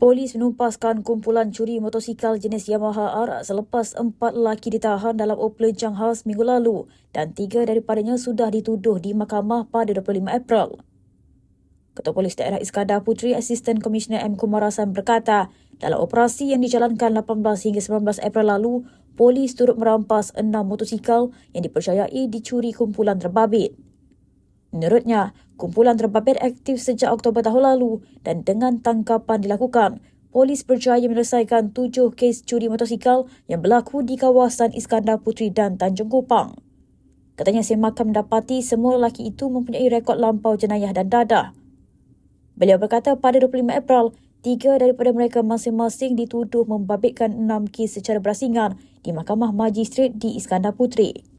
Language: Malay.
Polis menumpaskan kumpulan curi motosikal jenis Yamaha R selepas empat lelaki ditahan dalam operasion khas minggu lalu dan tiga daripadanya sudah dituduh di mahkamah pada 25 April. Ketua Polis Daerah Iskandar Puteri Asisten Komisioner M. Kumarasan berkata, dalam operasi yang dijalankan 18 hingga 19 April lalu, polis turut merampas enam motosikal yang dipercayai dicuri kumpulan terbabit. Menurutnya, kumpulan terbabit aktif sejak Oktober tahun lalu dan dengan tangkapan dilakukan, polis berjaya menyelesaikan tujuh kes curi motosikal yang berlaku di kawasan Iskandar Puteri dan Tanjung Kupang. Katanya semakan mendapati semua lelaki itu mempunyai rekod lampau jenayah dan dadah. Beliau berkata pada 25 April, tiga daripada mereka masing-masing dituduh membabitkan enam kes secara berasingan di Mahkamah Magistrat di Iskandar Puteri.